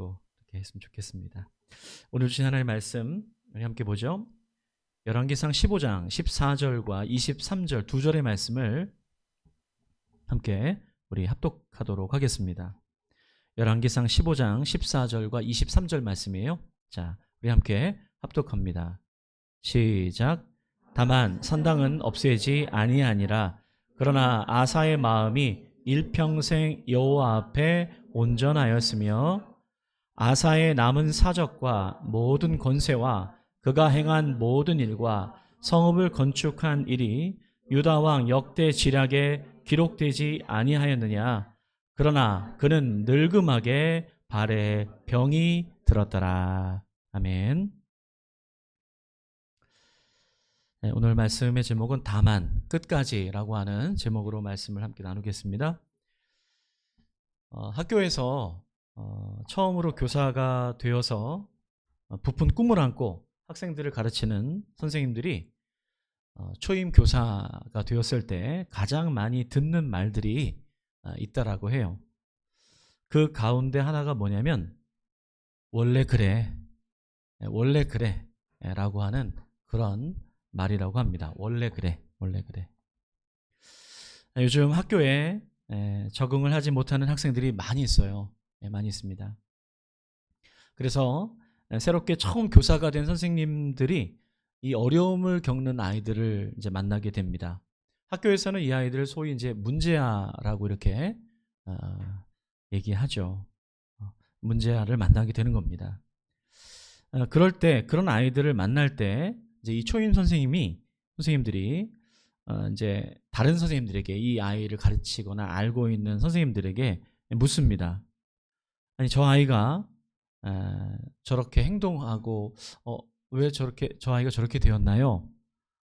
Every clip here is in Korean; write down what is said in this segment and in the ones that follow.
주시고 이렇게 했으면 좋겠습니다. 오늘 주신 하나님의 말씀 우리 함께 보죠. 열왕기상 15장 14절과 23절 두 절의 말씀을 함께 우리 합독하도록 하겠습니다. 열왕기상 15장 14절과 23절 말씀이에요. 자, 우리 함께 합독합니다. 시작. 다만 산당은 없애지 아니하니라. 그러나 아사의 마음이 일평생 여호와 앞에 온전하였으며 아사의 남은 사적과 모든 권세와 그가 행한 모든 일과 성읍을 건축한 일이 유다 왕 역대 지략에 기록되지 아니하였느냐? 그러나 그는 늙음하게 발에 병이 들었더라. 아멘. 네, 오늘 말씀의 제목은 다만 끝까지라고 하는 제목으로 말씀을 함께 나누겠습니다. 어, 학교에서 어, 처음으로 교사가 되어서 어, 부푼 꿈을 안고 학생들을 가르치는 선생님들이 어, 초임 교사가 되었을 때 가장 많이 듣는 말들이 어, 있다라고 해요. 그 가운데 하나가 뭐냐면 원래 그래, 예, 원래 그래 예, 라고 하는 그런 말이라고 합니다. 원래 그래, 원래 그래. 예, 요즘 학교에 예, 적응을 하지 못하는 학생들이 많이 있어요. 예, 많이 있습니다. 그래서 예, 새롭게 처음 교사가 된 선생님들이 이 어려움을 겪는 아이들을 이제 만나게 됩니다. 학교에서는 이 아이들을 소위 이제 문제아라고 이렇게 어, 얘기하죠. 어, 문제아를 만나게 되는 겁니다. 어, 그럴 때 그런 아이들을 만날 때 이제 이 초임 선생님이 선생님들이 어, 이제 다른 선생님들에게 이 아이를 가르치거나 알고 있는 선생님들에게 묻습니다. 아니 저 아이가 에, 저렇게 행동하고 어, 왜 저렇게 저 아이가 저렇게 되었나요?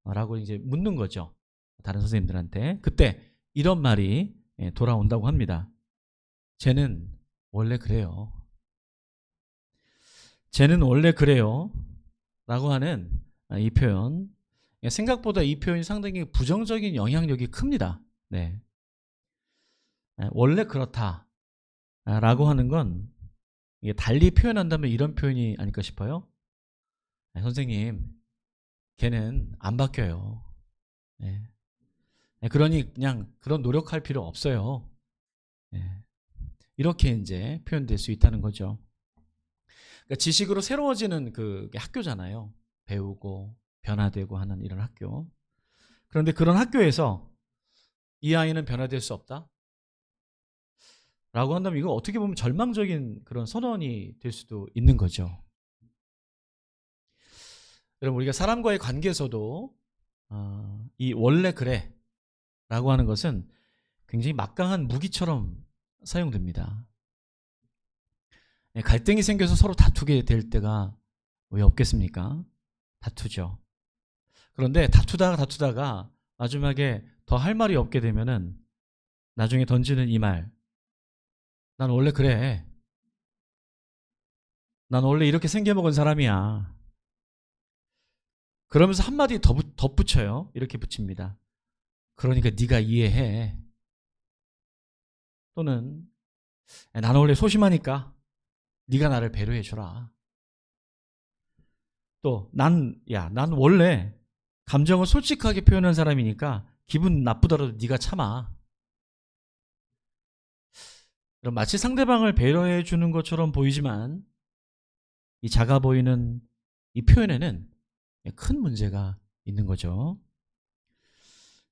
어, 라고 이제 묻는 거죠. 다른 선생님들한테 그때 이런 말이 예, 돌아온다고 합니다. 쟤는 원래 그래요. 쟤는 원래 그래요. 라고 하는 아, 이 표현 생각보다 이 표현이 상당히 부정적인 영향력이 큽니다. 네. 예, 원래 그렇다. 아, 라고 하는 건 달리 표현한다면 이런 표현이 아닐까 싶어요. 네, 선생님, 걔는 안 바뀌어요. 네. 네, 그러니 그냥 그런 노력할 필요 없어요. 네. 이렇게 이제 표현될 수 있다는 거죠. 그러니까 지식으로 새로워지는 그 학교잖아요. 배우고 변화되고 하는 이런 학교. 그런데 그런 학교에서 이 아이는 변화될 수 없다? 라고 한다면 이거 어떻게 보면 절망적인 그런 선언이 될 수도 있는 거죠. 여러분 우리가 사람과의 관계에서도 어, 이 원래 그래 라고 하는 것은 굉장히 막강한 무기처럼 사용됩니다. 예, 갈등이 생겨서 서로 다투게 될 때가 왜 없겠습니까? 다투죠. 그런데 다투다가 다투다가 마지막에 더 할 말이 없게 되면은 나중에 던지는 이 말. 난 원래 그래. 난 원래 이렇게 생겨먹은 사람이야. 그러면서 한마디 더 덧붙여요. 이렇게 붙입니다. 그러니까 네가 이해해. 또는 나는 원래 소심하니까 네가 나를 배려해 주라. 또 난 야, 난 원래 감정을 솔직하게 표현한 사람이니까 기분 나쁘더라도 네가 참아. 마치 상대방을 배려해 주는 것처럼 보이지만 이 작아 보이는 이 표현에는 큰 문제가 있는 거죠.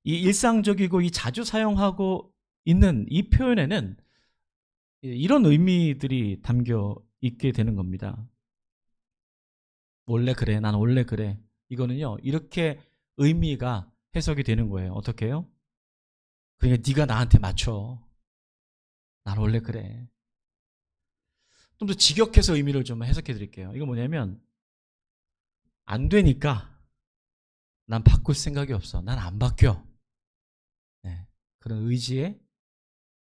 이 일상적이고 이 자주 사용하고 있는 이 표현에는 이런 의미들이 담겨 있게 되는 겁니다. 원래 그래. 난 원래 그래. 이거는요. 이렇게 의미가 해석이 되는 거예요. 어떻게 해요? 그러니까 네가 나한테 맞춰. 난 원래 그래. 좀 더 직역해서 의미를 좀 해석해 드릴게요. 이거 뭐냐면 안 되니까 난 바꿀 생각이 없어. 난 안 바뀌어. 네, 그런 의지의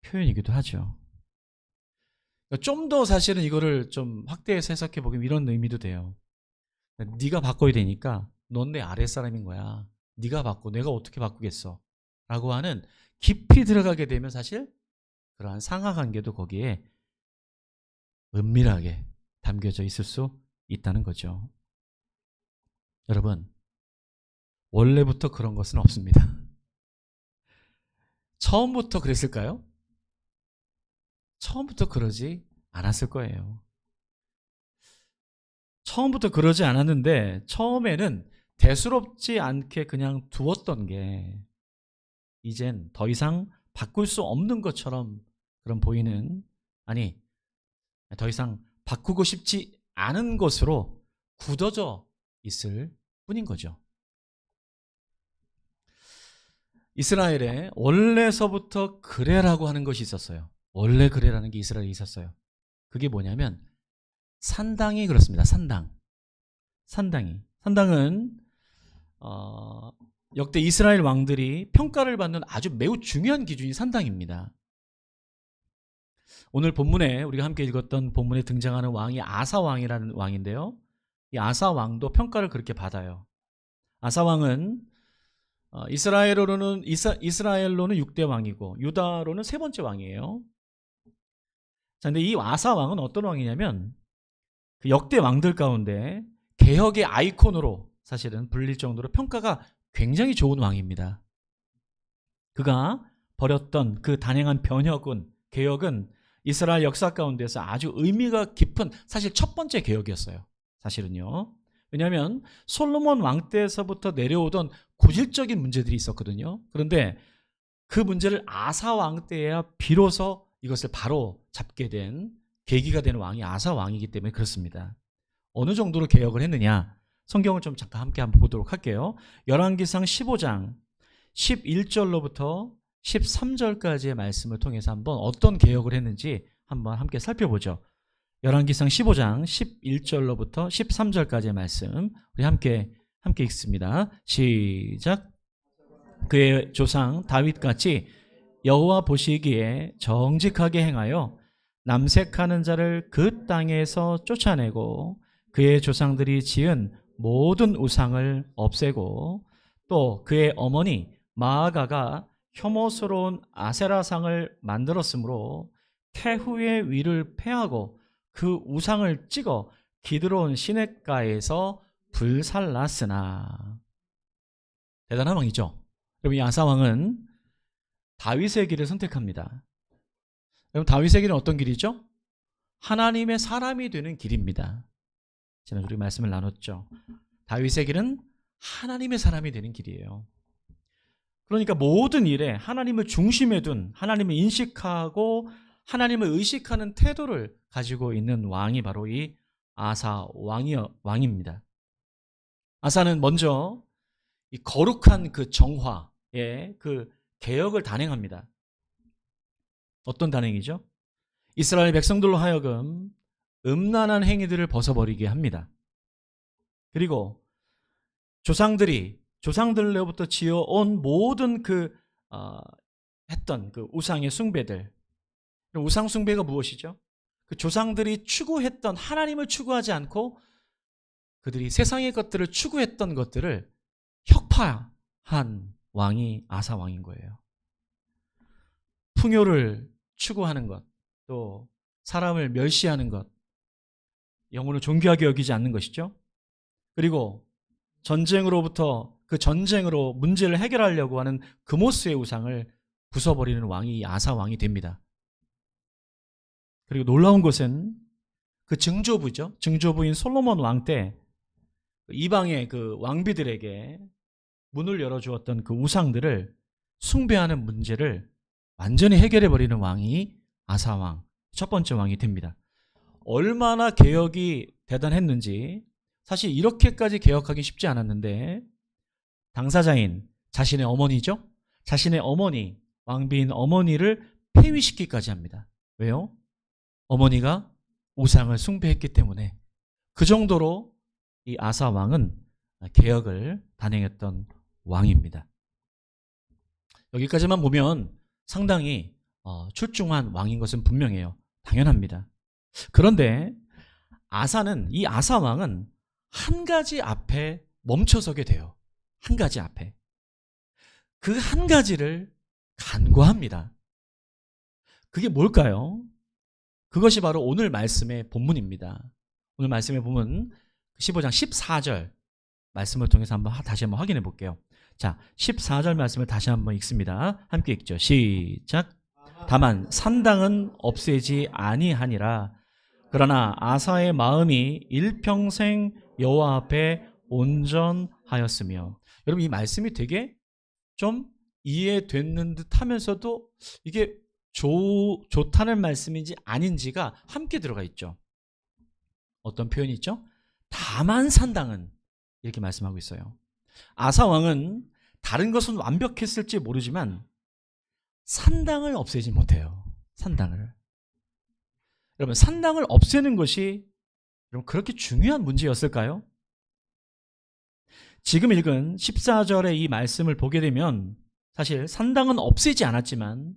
표현이기도 하죠. 그러니까 좀더 사실은 이거를 좀 확대해서 해석해 보면 이런 의미도 돼요. 네가 바꿔야 되니까 넌 내 아랫사람인 거야. 네가 바꿔. 내가 어떻게 바꾸겠어? 라고 하는 깊이 들어가게 되면 사실 그러한 상하 관계도 거기에 은밀하게 담겨져 있을 수 있다는 거죠. 여러분, 원래부터 그런 것은 없습니다. 처음부터 그랬을까요? 처음부터 그러지 않았을 거예요. 처음부터 그러지 않았는데 처음에는 대수롭지 않게 그냥 두었던 게 이젠 더 이상 바꿀 수 없는 것처럼 그런 보이는 아니 더 이상 바꾸고 싶지 않은 것으로 굳어져 있을 뿐인 거죠. 이스라엘에 원래서부터 그래라고 하는 것이 있었어요. 원래 그래라는 게 이스라엘에 있었어요. 그게 뭐냐면 산당이 그렇습니다. 산당. 산당이. 산당은 어, 역대 이스라엘 왕들이 평가를 받는 아주 매우 중요한 기준이 산당입니다. 오늘 본문에 우리가 함께 읽었던 본문에 등장하는 왕이 아사 왕이라는 왕인데요. 이 아사 왕도 평가를 그렇게 받아요. 아사 왕은 어, 이스라엘로는 이사, 이스라 엘로는 6대 왕이고 유다로는 세 번째 왕이에요. 자, 근데 이 아사 왕은 어떤 왕이냐면 그 역대 왕들 가운데 개혁의 아이콘으로 사실은 불릴 정도로 평가가 굉장히 좋은 왕입니다. 그가 벌였던 그 단행한 변혁은 개혁은 이스라엘 역사 가운데서 아주 의미가 깊은 사실 첫 번째 개혁이었어요. 사실은요. 왜냐하면 솔로몬 왕 때에서부터 내려오던 고질적인 문제들이 있었거든요. 그런데 그 문제를 아사 왕 때에야 비로소 이것을 바로 잡게 된 계기가 되는 왕이 아사 왕이기 때문에 그렇습니다. 어느 정도로 개혁을 했느냐? 성경을 좀 잠깐 함께 한번 보도록 할게요. 열왕기상 15장 11절로부터 13절까지의 말씀을 통해서 한번 어떤 개혁을 했는지 한번 함께 살펴보죠. 열왕기상 15장 11절로부터 13절까지의 말씀 우리 함께 함께 읽습니다. 시작. 그의 조상 다윗 같이 여호와 보시기에 정직하게 행하여 남색하는 자를 그 땅에서 쫓아내고 그의 조상들이 지은 모든 우상을 없애고 또 그의 어머니 마아가가 혐오스러운 아세라상을 만들었으므로 태후의 위를 패하고 그 우상을 찍어 기드론 시냇가에서 불살랐으나 대단한 왕이죠. 여러분 이 아사 왕은 다윗의 길을 선택합니다. 여러분 다윗의 길은 어떤 길이죠? 하나님의 사람이 되는 길입니다. 지난 우리 말씀을 나눴죠. 다윗의 길은 하나님의 사람이 되는 길이에요. 그러니까 모든 일에 하나님을 중심에 둔 하나님을 인식하고 하나님을 의식하는 태도를 가지고 있는 왕이 바로 이 아사 왕이 왕입니다. 아사는 먼저 이 거룩한 그 정화의 그 개혁을 단행합니다. 어떤 단행이죠? 이스라엘 백성들로 하여금 음란한 행위들을 벗어버리게 합니다. 그리고 조상들이 조상들로부터 지어온 모든 그 어, 했던 그 우상의 숭배들 우상 숭배가 무엇이죠? 그 조상들이 추구했던 하나님을 추구하지 않고 그들이 세상의 것들을 추구했던 것들을 혁파한 왕이 아사 왕인 거예요. 풍요를 추구하는 것, 또 사람을 멸시하는 것, 영혼을 존귀하게 여기지 않는 것이죠. 그리고 전쟁으로부터 그 전쟁으로 문제를 해결하려고 하는 금오스의 우상을 부숴버리는 왕이 아사 왕이 됩니다. 그리고 놀라운 것은 그 증조부죠. 증조부인 솔로몬 왕 때 이방의 그 왕비들에게 문을 열어주었던 그 우상들을 숭배하는 문제를 완전히 해결해버리는 왕이 아사 왕, 첫 번째 왕이 됩니다. 얼마나 개혁이 대단했는지 사실 이렇게까지 개혁하기 쉽지 않았는데 당사자인 자신의 어머니죠. 자신의 어머니, 왕비인 어머니를 폐위시키기까지 합니다. 왜요? 어머니가 우상을 숭배했기 때문에 그 정도로 이 아사 왕은 개혁을 단행했던 왕입니다. 여기까지만 보면 상당히 어, 출중한 왕인 것은 분명해요. 당연합니다. 그런데 아사는 이 아사 왕은 한 가지 앞에 멈춰서게 돼요. 한 가지 앞에. 그 한 가지를 간과합니다. 그게 뭘까요? 그것이 바로 오늘 말씀의 본문입니다. 오늘 말씀의 본문 15장 14절 말씀을 통해서 한번 하- 다시 한번 확인해 볼게요. 자, 14절 말씀을 다시 한번 읽습니다. 함께 읽죠. 시작. 다만 산당은 없애지 아니하니라. 그러나 아사의 마음이 일평생 여호와 앞에 온전하였으며 여러분 이 말씀이 되게 좀 이해됐는 듯 하면서도 이게 좋, 좋다는 말씀인지 아닌지가 함께 들어가 있죠. 어떤 표현이 있죠? 다만 산당은 이렇게 말씀하고 있어요. 아사 왕은 다른 것은 완벽했을지 모르지만 산당을 없애지 못해요. 산당을. 여러분 산당을 없애는 것이 여러분 그렇게 중요한 문제였을까요? 지금 읽은 14절의 이 말씀을 보게 되면 사실 산당은 없애지 않았지만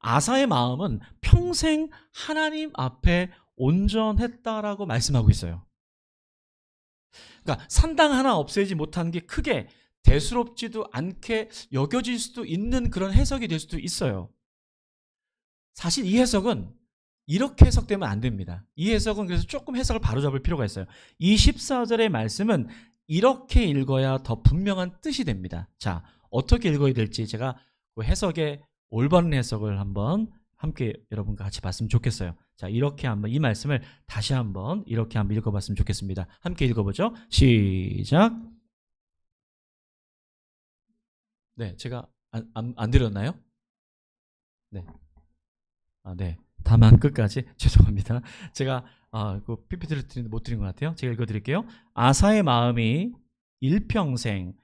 아사의 마음은 평생 하나님 앞에 온전했다라고 말씀하고 있어요. 그러니까 산당 하나 없애지 못한 게 크게 대수롭지도 않게 여겨질 수도 있는 그런 해석이 될 수도 있어요. 사실 이 해석은 이렇게 해석되면 안 됩니다. 이 해석은 그래서 조금 해석을 바로잡을 필요가 있어요. 이 14절의 말씀은 이렇게 읽어야 더 분명한 뜻이 됩니다. 자, 어떻게 읽어야 될지 제가 그 해석의 올바른 해석을 한번 함께 여러분과 같이 봤으면 좋겠어요. 자, 이렇게 한번 이 말씀을 다시 한번 이렇게 한번 읽어봤으면 좋겠습니다. 함께 읽어보죠. 시작. 네, 제가 안, 안, 안 드렸나요? 네. 아, 네. 다만 끝까지 죄송합니다. 제가 아, 그 PPT를 드리는데 못 드린 것 같아요. 제가 읽어드릴게요. 아사의 마음이 일평생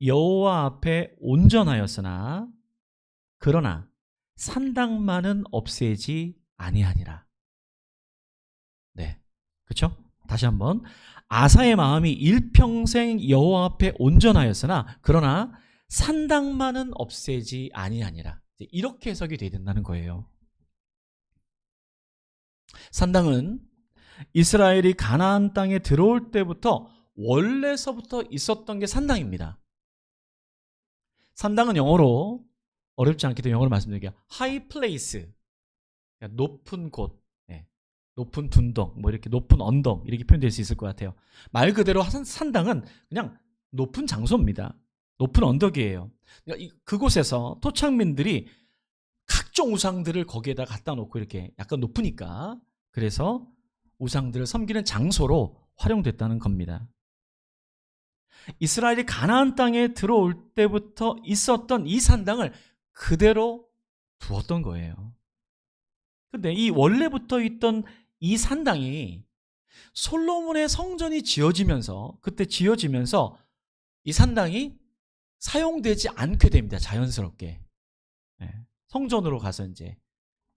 여호와 앞에 온전하였으나 그러나 산당만은 없애지 아니하니라. 네, 그렇죠? 다시 한번 아사의 마음이 일평생 여호와 앞에 온전하였으나 그러나 산당만은 없애지 아니하니라. 이렇게 해석이 돼야 된다는 거예요. 산당은 이스라엘이 가나안 땅에 들어올 때부터 원래서부터 있었던 게 산당입니다. 산당은 영어로 어렵지 때문에 영어로 말씀드릴게요. high place. 그러니까 높은 곳. 예. 높은 둔덕, 뭐 이렇게 높은 언덕 이렇게 표현될 수 있을 것 같아요. 말 그대로 산- 산당은 그냥 높은 장소입니다. 높은 언덕이에요. 그러니까 이- 그곳에서 토착민들이 각종 우상들을 거기에다 갖다 놓고 이렇게 약간 높으니까 그래서 우상들을 섬기는 장소로 활용됐다는 겁니다. 이스라엘이 가나안 땅에 들어올 때부터 있었던 이 산당을 그대로 두었던 거예요. 근데 이 원래부터 있던 이 산당이 솔로몬의 성전이 지어지면서 그때 지어지면서 이 산당이 사용되지 않게 됩니다. 자연스럽게. 예, 성전으로 가서 이제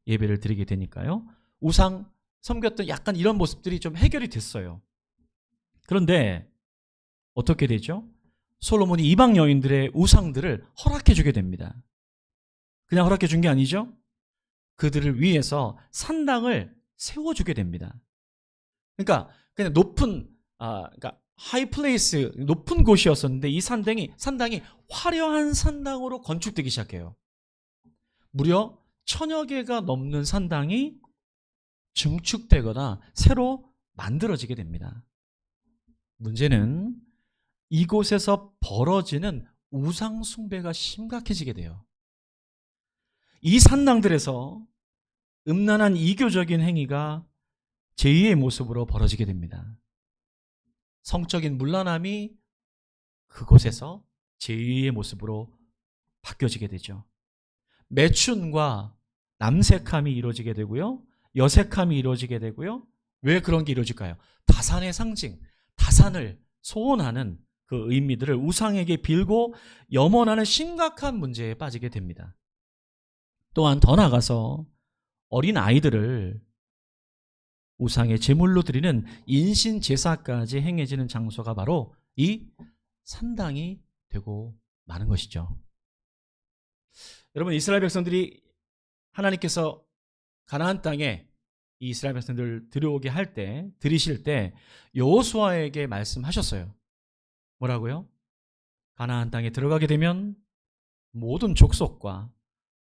예배를 드리게 되니까요. 우상 섬겼던 약간 이런 모습들이 좀 해결이 됐어요. 그런데 어떻게 되죠? 솔로몬이 이방 여인들의 우상들을 허락해 주게 됩니다. 그냥 허락해 준 게 아니죠? 그들을 위해서 산당을 세워 주게 됩니다. 그러니까 그냥 높은 아 그러니까 하이 플레이스 높은 곳이었었는데 이 산당이 산당이 화려한 산당으로 건축되기 시작해요. 무려 천여 개가 넘는 산당이 증축되거나 새로 만들어지게 됩니다. 문제는 이곳에서 벌어지는 우상 숭배가 심각해지게 돼요. 이 산당들에서 음란한 이교적인 행위가 제2의 모습으로 벌어지게 됩니다. 성적인 문란함이 그곳에서 제2의 모습으로 바뀌어지게 되죠. 매춘과 남색함이 이루어지게 되고요. 여색함이 이루어지게 되고요. 왜 그런 게 이루어질까요? 다산의 상징, 다산을 소원하는 그 의미들을 우상에게 빌고 염원하는 심각한 문제에 빠지게 됩니다. 또한 더 나아가서 어린 아이들을 우상의 제물로 드리는 인신 제사까지 행해지는 장소가 바로 이 산당이 되고 마는 것이죠. 여러분 이스라엘 백성들이 하나님께서 가나안 땅에 이 이스라엘 백성들 들어오게 할 때 들이실 때 여호수아에게 말씀하셨어요. 뭐라고요? 가나안 땅에 들어가게 되면 모든 족속과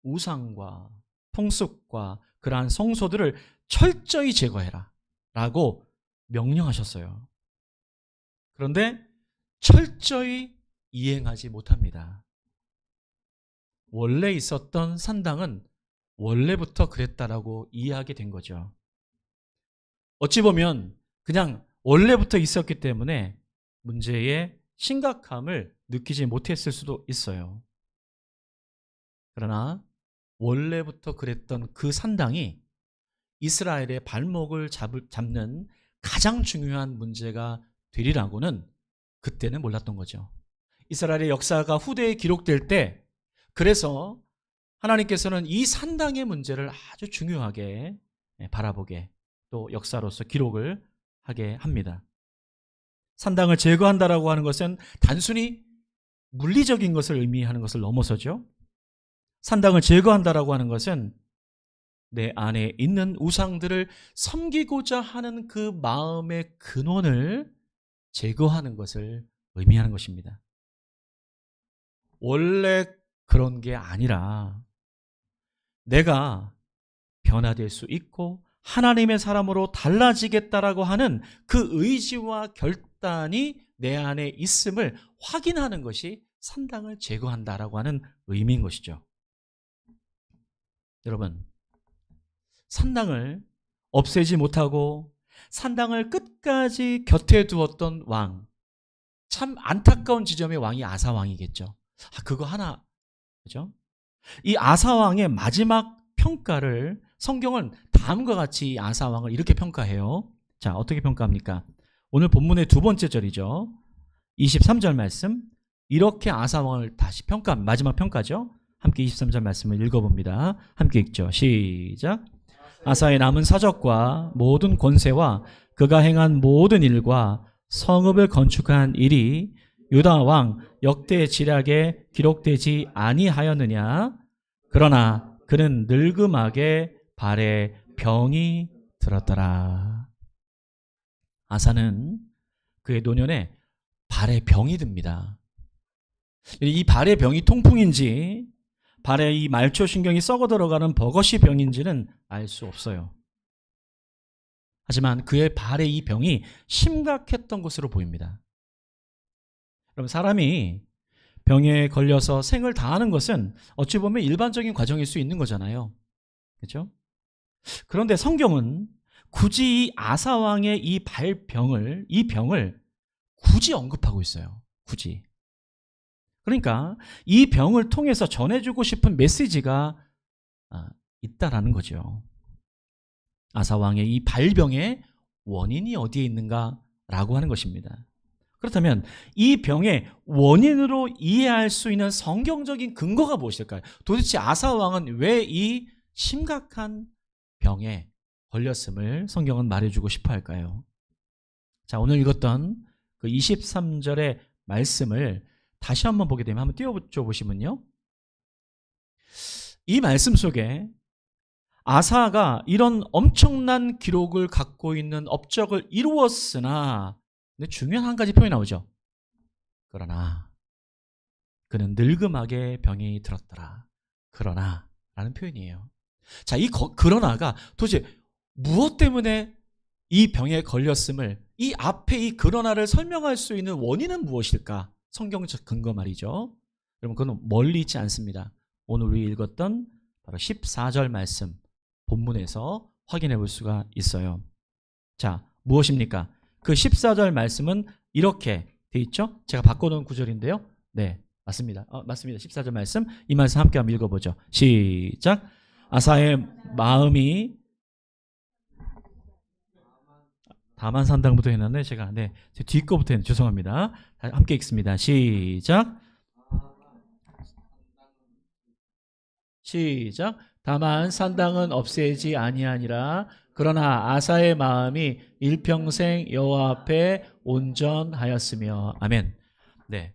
우상과 풍습과 그러한 성소들을 철저히 제거해라. 라고 명령하셨어요. 그런데 철저히 이행하지 못합니다. 원래 있었던 산당은 원래부터 그랬다라고 이해하게 된 거죠. 어찌 보면 그냥 원래부터 있었기 때문에 문제의 심각함을 느끼지 못했을 수도 있어요. 그러나 원래부터 그랬던 그 산당이 이스라엘의 발목을 잡을, 잡는 가장 중요한 문제가 되리라고는 그때는 몰랐던 거죠. 이스라엘의 역사가 후대에 기록될 때 그래서 하나님께서는 이 산당의 문제를 아주 중요하게 바라보게 또 역사로서 기록을 하게 합니다. 산당을 제거한다라고 하는 것은 단순히 물리적인 것을 의미하는 것을 넘어서죠. 산당을 제거한다라고 하는 것은 내 안에 있는 우상들을 섬기고자 하는 그 마음의 근원을 제거하는 것을 의미하는 것입니다. 원래 그런 게 아니라 내가 변화될 수 있고 하나님의 사람으로 달라지겠다라고 하는 그 의지와 결단이 내 안에 있음을 확인하는 것이 산당을 제거한다라고 하는 의미인 것이죠. 여러분, 산당을 없애지 못하고 산당을 끝까지 곁에 두었던 왕. 참 안타까운 지점의 왕이 아사 왕이겠죠. 아, 그거 하나, 그죠? 이 아사 왕의 마지막 평가를 성경은 다음과 같이 아사 왕을 이렇게 평가해요. 자, 어떻게 평가합니까? 오늘 본문의 두 번째 절이죠. 23절 말씀. 이렇게 아사 왕을 다시 평가, 마지막 평가죠. 함께 23절 말씀을 읽어봅니다. 함께 읽죠. 시작. 아사의 남은 사적과 모든 권세와 그가 행한 모든 일과 성읍을 건축한 일이 유다 왕 역대 지략에 기록되지 아니하였느냐 그러나 그는 늙음하게 발에 병이 들었더라 아사는 그의 노년에 발에 병이 듭니다 이 발의 병이 통풍인지 발에 이 말초 신경이 썩어 들어가는 버거시 병인지는 알 수 없어요. 하지만 그의 발의 이 병이 심각했던 것으로 보입니다. 그럼 사람이 병에 걸려서 생을 다하는 것은 어찌 보면 일반적인 과정일 수 있는 거잖아요. 그렇죠? 그런데 성경은 굳이 이 아사 왕의 이 발병을 이 병을 굳이 언급하고 있어요. 굳이. 그러니까 이 병을 통해서 전해주고 싶은 메시지가 아, 있다라는 거죠. 아사왕의 이 발병의 원인이 어디에 있는가 라고 하는 것입니다. 그렇다면 이 병의 원인으로 이해할 수 있는 성경적인 근거가 무엇일까요? 도대체 아사왕은 왜 이 심각한 병에 걸렸음을 성경은 말해주고 싶어 할까요? 자, 오늘 읽었던 그 23절의 말씀을 다시 한번 보게 되면 한번 띄워줘 보시면요. 이 말씀 속에 아사가 이런 엄청난 기록을 갖고 있는 업적을 이루었으나 근데 중요한 한 가지 표현이 나오죠. 그러나 그는 늙음하게 병이 들었더라. 그러나 라는 표현이에요. 자, 이 거, 그러나가 도대체 무엇 때문에 이 병에 걸렸음을 이 앞에 이 그러나를 설명할 수 있는 원인은 무엇일까? 성경적 근거 말이죠. 여러분 그건 멀리 있지 않습니다. 오늘 우리 읽었던 바로 14절 말씀 본문에서 확인해 볼 수가 있어요. 자, 무엇입니까? 그 14절 말씀은 이렇게 돼 있죠? 제가 바꿔놓은 구절인데요. 네, 맞습니다. 어, 맞습니다. 14절 말씀. 이 말씀 함께 한번 읽어보죠. 시작. 아사의 마음이 다만 산당부터 해놨네 제가. 네 뒤 거부터 했네. 죄송합니다. 함께 읽습니다. 시작. 시작. 다만 산당은 없애지 아니하니라. 그러나 아사의 마음이 일평생 여호와 앞에 온전하였으며 아멘. 네.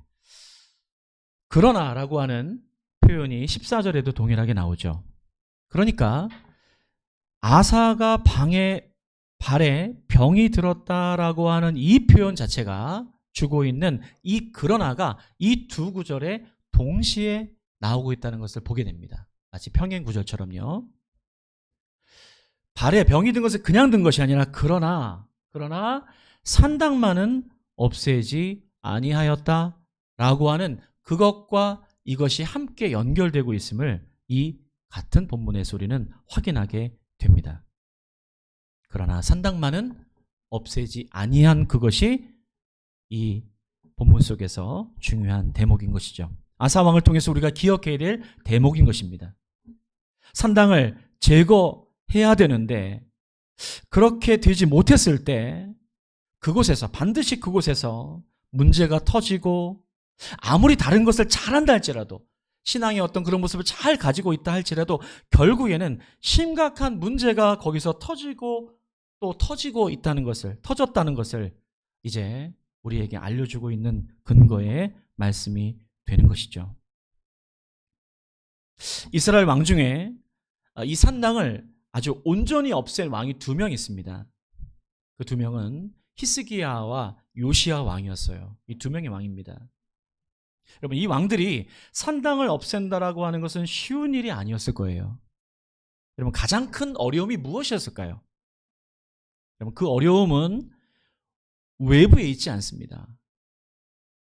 그러나라고 하는 표현이 14절에도 동일하게 나오죠 그러니까 아사가 방에 발에 병이 들었다라고 하는 이 표현 자체가 주고 있는 이 그러나가 이 두 구절에 동시에 나오고 있다는 것을 보게 됩니다. 마치 평행 구절처럼요. 발에 병이 든 것은 그냥 든 것이 아니라 그러나 그러나 산당만은 없애지 아니하였다라고 하는 그것과 이것이 함께 연결되고 있음을 이 같은 본문의 소리는 확인하게 됩니다. 그러나 산당만은 없애지 아니한 그것이 이 본문 속에서 중요한 대목인 것이죠. 아사 왕을 통해서 우리가 기억해야 될 대목인 것입니다. 산당을 제거해야 되는데 그렇게 되지 못했을 때 그곳에서 반드시 그곳에서 문제가 터지고 아무리 다른 것을 잘한다 할지라도 신앙의 어떤 그런 모습을 잘 가지고 있다 할지라도 결국에는 심각한 문제가 거기서 터지고 또 터지고 있다는 것을 터졌다는 것을 이제 우리에게 알려주고 있는 근거의 말씀이 되는 것이죠. 이스라엘 왕 중에 이 산당을 아주 온전히 없앨 왕이 두 명 있습니다. 그 두 명은 히스기야와 요시야 왕이었어요. 이 두 명의 왕입니다. 여러분 이 왕들이 산당을 없앤다라고 하는 것은 쉬운 일이 아니었을 거예요. 여러분 가장 큰 어려움이 무엇이었을까요? 여러분 그 어려움은 외부에 있지 않습니다.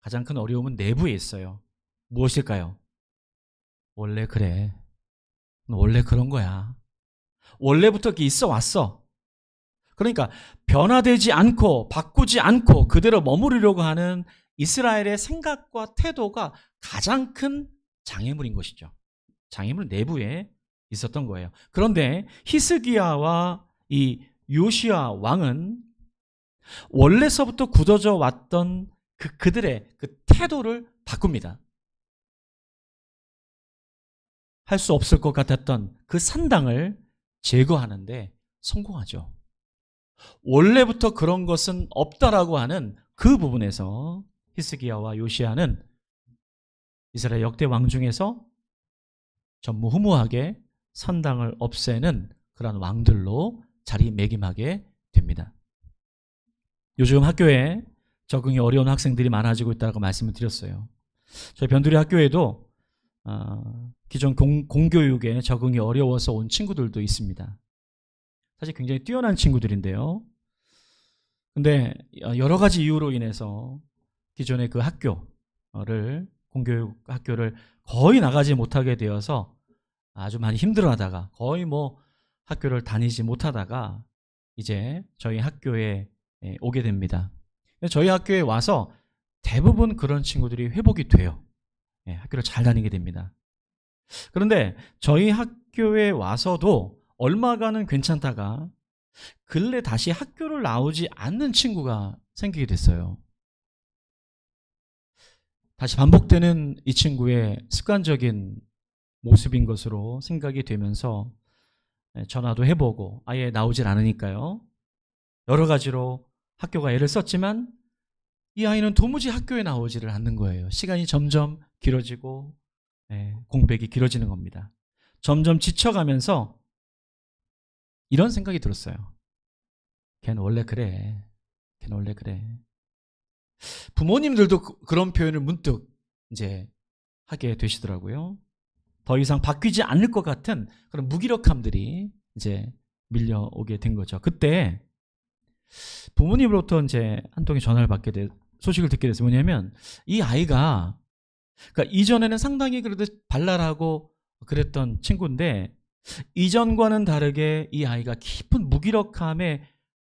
가장 큰 어려움은 내부에 있어요. 무엇일까요? 원래 그래. 원래 그런 거야. 원래부터 있어 왔어. 그러니까 변화되지 않고 바꾸지 않고 그대로 머무르려고 하는 이스라엘의 생각과 태도가 가장 큰 장애물인 것이죠. 장애물 내부에 있었던 거예요. 그런데 히스기야와 이 요시야 왕은 원래서부터 굳어져 왔던 그 그들의 그 태도를 바꿉니다. 할 수 없을 것 같았던 그 산당을 제거하는데 성공하죠. 원래부터 그런 것은 없다라고 하는 그 부분에서 히스기야와 요시야는 이스라엘 역대 왕 중에서 전무후무하게 산당을 없애는 그런 왕들로 자리매김하게 됩니다. 요즘 학교에 적응이 어려운 학생들이 많아지고 있다고 말씀을 드렸어요. 저희 변두리 학교에도 어, 기존 공, 공교육에 적응이 어려워서 온 친구들도 있습니다. 사실 굉장히 뛰어난 친구들인데요. 근데 여러 가지 이유로 인해서 기존의 그 학교를 공교육 학교를 거의 나가지 못하게 되어서 아주 많이 힘들어하다가 거의 뭐 학교를 다니지 못하다가 이제 저희 학교에 예, 오게 됩니다. 저희 학교에 와서 대부분 그런 친구들이 회복이 돼요. 예, 학교를 잘 다니게 됩니다. 그런데 저희 학교에 와서도 얼마간은 괜찮다가 근래 다시 학교를 나오지 않는 친구가 생기게 됐어요. 다시 반복되는 이 친구의 습관적인 모습인 것으로 생각이 되면서 예, 전화도 해보고 아예 나오질 않으니까요. 여러 가지로 학교가 애를 썼지만 이 아이는 도무지 학교에 나오지를 않는 거예요. 시간이 점점 길어지고 예, 공백이 길어지는 겁니다. 점점 지쳐가면서 이런 생각이 들었어요. 걔는 원래 그래. 걔는 원래 그래. 부모님들도 그, 런 표현을 문득 이제 하게 되시더라고요. 더 이상 바뀌지 않을 것 같은 그런 무기력함들이 이제 밀려오게 된 거죠. 그때 부모님으로부터 이제 한 통의 전화를 받게 돼 소식을 듣게 됐어요. 뭐냐면 이 아이가 그러니까 이전에는 상당히 그래도 발랄하고 그랬던 친구인데 이전과는 다르게 이 아이가 깊은 무기력함에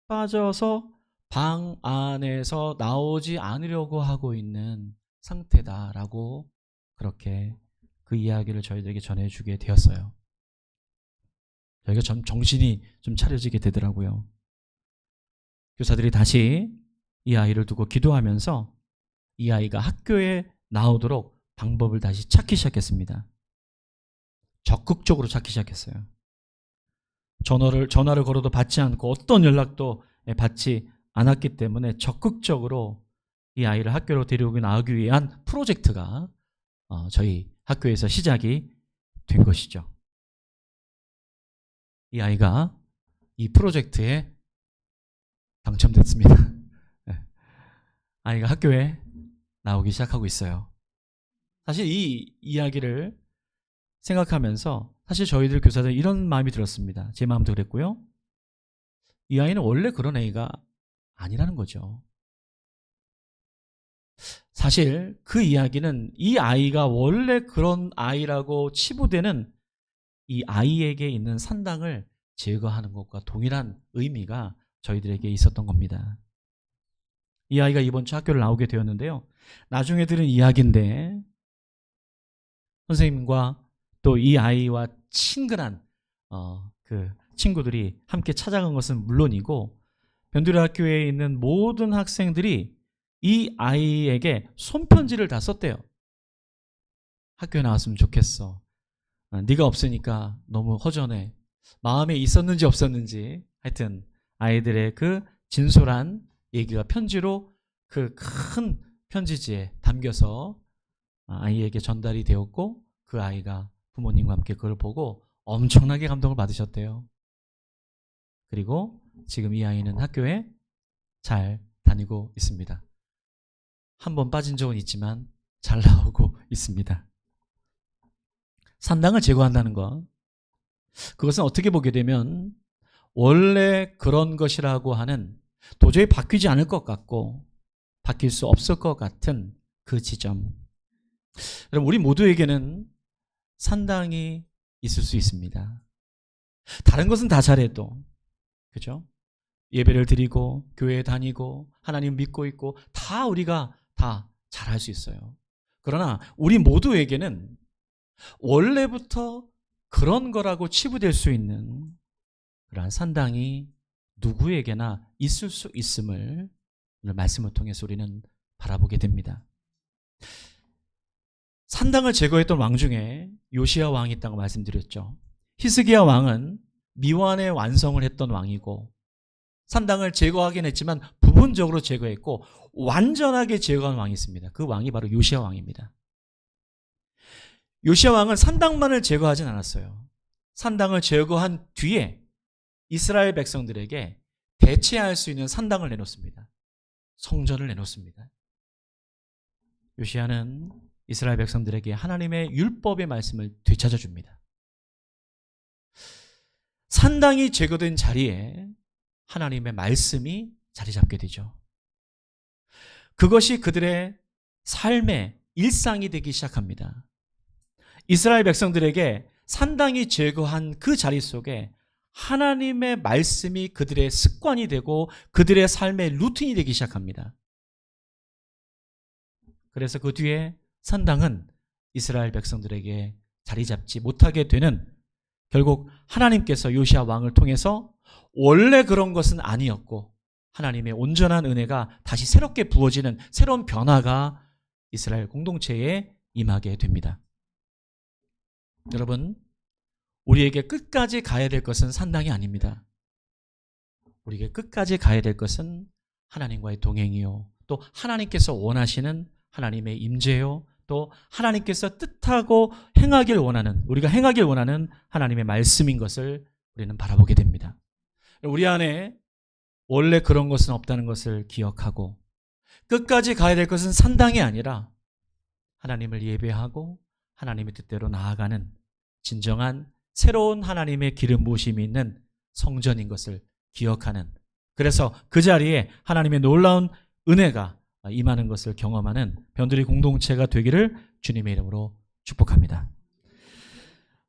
빠져서 방 안에서 나오지 않으려고 하고 있는 상태다라고 그렇게 그 이야기를 저희들에게 전해주게 되었어요. 저희가 좀 정신이 좀 차려지게 되더라고요. 교사들이 다시 이 아이를 두고 기도하면서 이 아이가 학교에 나오도록 방법을 다시 찾기 시작했습니다. 적극적으로 찾기 시작했어요. 전화를 전화를 걸어도 받지 않고 어떤 연락도 받지 않았기 때문에 적극적으로 이 아이를 학교로 데리고 나오기 위한 프로젝트가 어, 저희 학교에서 시작이 된 것이죠. 이 아이가 이 프로젝트에 당첨됐습니다. 네. 아이가 학교에 나오기 시작하고 있어요. 사실 이 이야기를 생각하면서 사실 저희들 교사들 이런 마음이 들었습니다. 제 마음도 그랬고요. 이 아이는 원래 그런 애가 아니라는 거죠. 사실 그 이야기는 이 아이가 원래 그런 아이라고 치부되는 이 아이에게 있는 산당을 제거하는 것과 동일한 의미가 저희들에게 있었던 겁니다. 이 아이가 이번 주 학교를 나오게 되었는데요. 나중에 들은 이야기인데 선생님과 또 이 아이와 친근한 어, 그 친구들이 함께 찾아간 것은 물론이고 변두리 학교에 있는 모든 학생들이 이 아이에게 손편지를 다 썼대요. 학교에 나왔으면 좋겠어. 아, 네가 없으니까 너무 허전해. 마음에 있었는지 없었는지 하여튼 아이들의 그 진솔한 얘기가 편지로 그 큰 편지지에 담겨서 아이에게 전달이 되었고 그 아이가 부모님과 함께 그걸 보고 엄청나게 감동을 받으셨대요. 그리고 지금 이 아이는 학교에 잘 다니고 있습니다. 한 번 빠진 적은 있지만 잘 나오고 있습니다. 산당을 제거한다는 것. 그것은 어떻게 보게 되면 원래 그런 것이라고 하는 도저히 바뀌지 않을 것 같고 바뀔 수 없을 것 같은 그 지점. 여러분, 우리 모두에게는 산당이 있을 수 있습니다. 다른 것은 다 잘해도, 그죠? 예배를 드리고, 교회에 다니고, 하나님 믿고 있고, 다 우리가 다 잘할 수 있어요. 그러나 우리 모두에게는 원래부터 그런 거라고 치부될 수 있는 그러한 산당이 누구에게나 있을 수 있음을 오늘 말씀을 통해서 우리는 바라보게 됩니다. 산당을 제거했던 왕 중에 요시야 왕이 있다고 말씀드렸죠. 히스기야 왕은 미완의 완성을 했던 왕이고 산당을 제거하긴 했지만 부분적으로 제거했고 완전하게 제거한 왕이 있습니다. 그 왕이 바로 요시야 왕입니다. 요시야 왕은 산당만을 제거하진 않았어요. 산당을 제거한 뒤에 이스라엘 백성들에게 대체할 수 있는 산당을 내놓습니다. 성전을 내놓습니다. 요시야는 이스라엘 백성들에게 하나님의 율법의 말씀을 되찾아 줍니다. 산당이 제거된 자리에 하나님의 말씀이 자리 잡게 되죠. 그것이 그들의 삶의 일상이 되기 시작합니다. 이스라엘 백성들에게 산당이 제거한 그 자리 속에 하나님의 말씀이 그들의 습관이 되고 그들의 삶의 루틴이 되기 시작합니다. 그래서 그 뒤에 산당은 이스라엘 백성들에게 자리 잡지 못하게 되는 결국 하나님께서 요시아 왕을 통해서 원래 그런 것은 아니었고 하나님의 온전한 은혜가 다시 새롭게 부어지는 새로운 변화가 이스라엘 공동체에 임하게 됩니다. 여러분, 우리에게 끝까지 가야 될 것은 산당이 아닙니다. 우리에게 끝까지 가야 될 것은 하나님과의 동행이요. 또 하나님께서 원하시는 하나님의 임재요. 또 하나님께서 뜻하고 행하길 원하는 우리가 행하길 원하는 하나님의 말씀인 것을 우리는 바라보게 됩니다. 우리 안에 원래 그런 것은 없다는 것을 기억하고 끝까지 가야 될 것은 산당이 아니라 하나님을 예배하고 하나님의 뜻대로 나아가는 진정한 새로운 하나님의 기름 부으심이 있는 성전인 것을 기억하는 그래서 그 자리에 하나님의 놀라운 은혜가 임하는 것을 경험하는 변두리 공동체가 되기를 주님의 이름으로 축복합니다.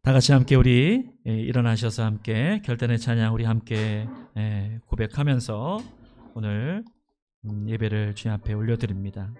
다 같이 함께 우리 예, 일어나셔서 함께 결단의 찬양 우리 함께 예, 고백하면서 오늘 음, 예배를 주님 앞에 올려드립니다.